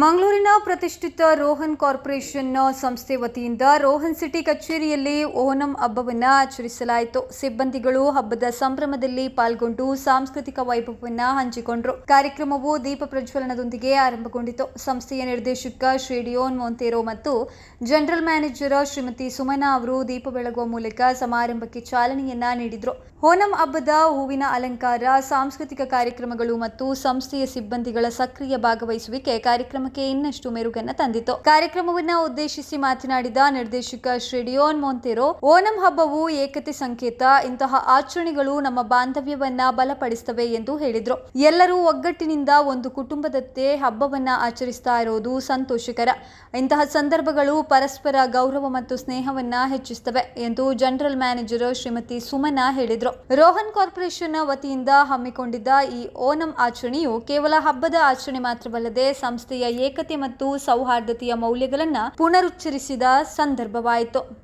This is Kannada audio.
ಮಂಗಳೂರಿನ ಪ್ರತಿಷ್ಠಿತ ರೋಹನ್ ಕಾರ್ಪೊರೇಷನ್ ಸಂಸ್ಥೆ ವತಿಯಿಂದ ರೋಹನ್ ಸಿಟಿ ಕಚೇರಿಯಲ್ಲಿ ಓಣಂ ಹಬ್ಬವನ್ನು ಆಚರಿಸಲಾಯಿತು. ಸಿಬ್ಬಂದಿಗಳು ಹಬ್ಬದ ಸಂಭ್ರಮದಲ್ಲಿ ಪಾಲ್ಗೊಂಡು ಸಾಂಸ್ಕೃತಿಕ ವೈಭವವನ್ನು ಹಂಚಿಕೊಂಡರು. ಕಾರ್ಯಕ್ರಮವು ದೀಪ ಪ್ರಜ್ವಲನದೊಂದಿಗೆ ಆರಂಭಗೊಂಡಿತು. ಸಂಸ್ಥೆಯ ನಿರ್ದೇಶಕ ಶ್ರೀ ಡಿಯೋನ್ ಮೊಂತೇರೋ ಮತ್ತು ಜನರಲ್ ಮ್ಯಾನೇಜರ್ ಶ್ರೀಮತಿ ಸುಮನಾ ಅವರು ದೀಪ ಬೆಳಗುವ ಮೂಲಕ ಸಮಾರಂಭಕ್ಕೆ ಚಾಲನೆಯನ್ನ ನೀಡಿದರು. ಓಣಂ ಹಬ್ಬದ ಹೂವಿನ ಅಲಂಕಾರ, ಸಾಂಸ್ಕೃತಿಕ ಕಾರ್ಯಕ್ರಮಗಳು ಮತ್ತು ಸಂಸ್ಥೆಯ ಸಿಬ್ಬಂದಿಗಳ ಸಕ್ರಿಯ ಭಾಗವಹಿಸುವಿಕೆ ಕಾರ್ಯಕ್ರಮಕ್ಕೆ ಇನ್ನಷ್ಟು ಮೆರುಗನ್ನ ತಂದಿತು. ಕಾರ್ಯಕ್ರಮವನ್ನ ಉದ್ದೇಶಿಸಿ ಮಾತನಾಡಿದ ನಿರ್ದೇಶಕ ಶ್ರೀಡಿಯೋನ್ ಮೊಂತೆರೋ, ಓಣಂ ಹಬ್ಬವು ಏಕತೆ ಸಂಕೇತ, ಇಂತಹ ಆಚರಣೆಗಳು ನಮ್ಮ ಬಾಂಧವ್ಯವನ್ನ ಬಲಪಡಿಸುತ್ತವೆ ಎಂದು ಹೇಳಿದ್ರು. ಎಲ್ಲರೂ ಒಗ್ಗಟ್ಟಿನಿಂದ ಒಂದು ಕುಟುಂಬದತ್ತೆ ಹಬ್ಬವನ್ನ ಆಚರಿಸ್ತಾ ಇರೋದು ಸಂತೋಷಕರ. ಇಂತಹ ಸಂದರ್ಭಗಳು ಪರಸ್ಪರ ಗೌರವ ಮತ್ತು ಸ್ನೇಹವನ್ನ ಹೆಚ್ಚಿಸುತ್ತವೆ ಎಂದು ಜನರಲ್ ಮ್ಯಾನೇಜರ್ ಶ್ರೀಮತಿ ಸುಮನಾ ಹೇಳಿದ್ರು. ರೋಹನ್ ಕಾರ್ಪೊರೇಷನ್ ವತಿಯಿಂದ ಹಮ್ಮಿಕೊಂಡಿದ್ದ ಈ ಓಣಂ ಆಚರಣೆಯು ಕೇವಲ ಹಬ್ಬದ ಆಚರಣೆ ಮಾತ್ರವಲ್ಲದೆ ಸಂಸ್ಥೆಯ ಏಕತೆ ಮತ್ತು ಸೌಹಾರ್ದತೆಯ ಮೌಲ್ಯಗಳನ್ನು ಪುನರುಚ್ಚರಿಸಿದ ಸಂದರ್ಭವಾಯಿತು.